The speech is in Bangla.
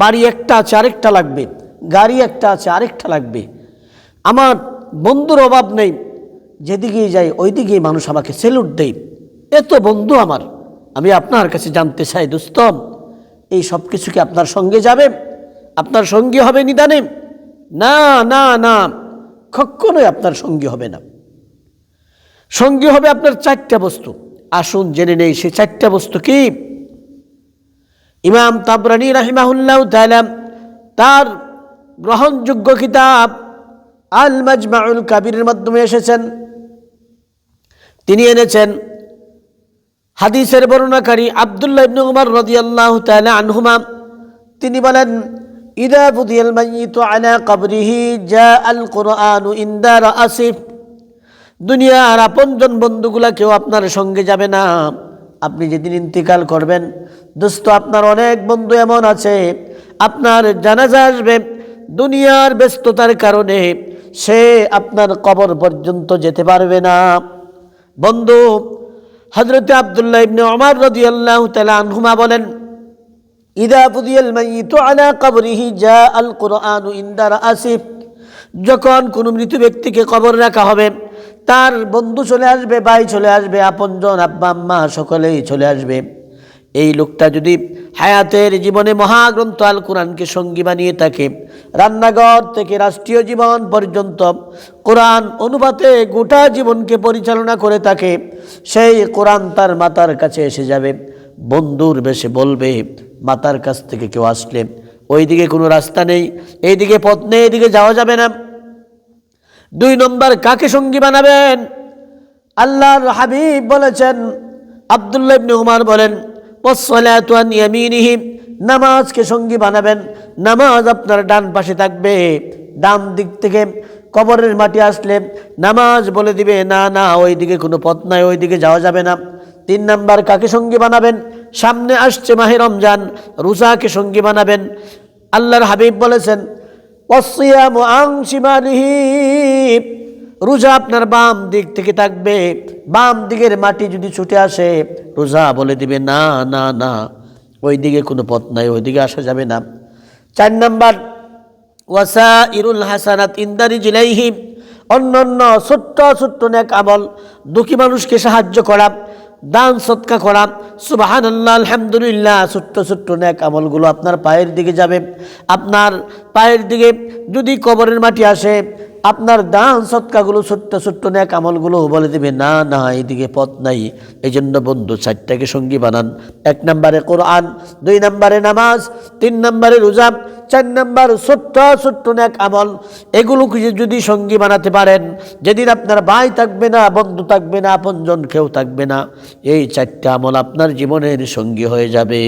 বাড়ি একটা আছে, আরেকটা লাগবে। গাড়ি একটা আছে, আরেকটা লাগবে। আমার বন্ধুর অভাব নেই, যেদিকেই যাই ওই দিকেই মানুষ আমাকে সেলুট দেয়। এত বন্ধু আমার। আমি আপনার কাছে জানতে চাই দোস্তম এই সব কিছু কি আপনার সঙ্গে যাবে? আপনার সঙ্গী হবে নিদানে? না না না, কখনোই আপনার সঙ্গী হবে না। সঙ্গী হবে আপনার চারটা বস্তু। আসুন, জেনে নেই, সে চারটা বস্তু কি? ইমাম তাবরানি রাহিমাহুল্লাহ তাআলা তার গ্রহণযোগ্য কিতাব আল মাজমাউল কাবিরের মাধ্যমে এসেছেন। তিনি এনেছেন হাদিসের বর্ণনাকারী আব্দুল্লাহ ইবনে উমর রাদিয়াল্লাহু তাআলা আনহুমা। তিনি বলেন, ইদা বুদিয়াল মাইয়িতু আলা কবরিহি জাআল কুরআনু ইনদা রাসিফ দুনিয়ার আপনজন বন্ধুগুলা কেউ আপনার সঙ্গে যাবে না। আপনি যেদিন ইন্তিকাল করবেন, দোস্ত, আপনার অনেক বন্ধু এমন আছে, আপনার জানাজা আসবে, দুনিয়ার ব্যস্ততার কারণে সে আপনার কবর পর্যন্ত যেতে পারবে না। বন্ধু হজরত আবদুল্লাহ ইবনে রাদিয়াল্লাহু তাআলা আনহুমা বলেন, ইদা আলা কবরিহি জাআল কুরআনু ইনদা রাসিফ যখন কোনো মৃত ব্যক্তিকে কবর রাখা হবে তার বন্ধু চলে আসবে, ভাই চলে আসবে, আপনজন, আব্বা, আম্মা সকলেই চলে আসবে। এই লোকটা যদি হায়াতের জীবনে মহাগ্রন্থ আল কোরআনকে সঙ্গী বানিয়ে থাকে, রান্নাঘর থেকে রাষ্ট্রীয় জীবন পর্যন্ত কোরআন অনুপাতে গোটা জীবনকে পরিচালনা করে থাকে, সেই কোরআন তার মাতার কাছে এসে যাবে। বন্ধুর বেশে বলবে, মাতার কাছ থেকে কেউ আসলে, ওইদিকে কোনো রাস্তা নেই, এইদিকে পথ নেই এইদিকে যাওয়া যাবে না। দুই নম্বর কাকে সঙ্গী বানাবেন? আল্লাহর হাবিব বলেছেন, আবদুল্লাহ ইবনে উমার বলেন ওয়াসসালাতু আন ইয়ামিনিহি নামাজকে সঙ্গী বানাবেন। নামাজ আপনার ডান পাশে থাকবে, ডান দিক থেকে কবরের মাটি আসলে নামাজ বলে দিবে, না না ওই দিকে কোনো পথ নাই ওই দিকে যাওয়া যাবে না। তিন নাম্বার কাকে সঙ্গী বানাবেন? সামনে আসছে মাহে রমজান, রোজাকে সঙ্গী বানাবেন। আল্লাহর হাবিব বলেছেন রোজা আপনার বাম দিক থেকে থাকবে। বাম দিকের মাটি যদি ছুটে আসে, রোজা বলে দিবে, না না না ওই দিকে কোনো পথ নাই ওই দিকে আসা যাবে না। চার নাম্বার ওয়াসা ইরুল হাসানাত ইন্দারি জিলাইহিম। অন্য অন্য ছোট্ট ছোট্ট নেক আমল, দুঃখী মানুষকে সাহায্য করা। দান সৎকা করা। সুবাহান আল্লাহ আলহামদুলিল্লাহ, ছোট্ট ছোট্ট নেক আমলগুলো আপনার পায়ের দিকে যাবে। আপনার পায়ের দিকে যদি কবরের মাটি আসে, আপনার দান সৎকাগুলো, ছোট্ট ছোট্ট নেক আমলগুলো বলে দেবে, না না এইদিকে পথ নাই। এই জন্য বন্ধু, চারটাকে সঙ্গী বানান। এক নম্বরে কোরআন, দুই নম্বরে নামাজ, তিন নম্বরে রোজা চার নম্বর ছোট্ট ছোট্ট ন্যাক আমল। এগুলোকে যদি সঙ্গী বানাতে পারেন, যেদিন আপনার ভাই থাকবে না, বন্ধু থাকবে না, আপনজন কেউ থাকবে না, এই চারটা আমল আপনার জীবনের সঙ্গী হয়ে যাবে।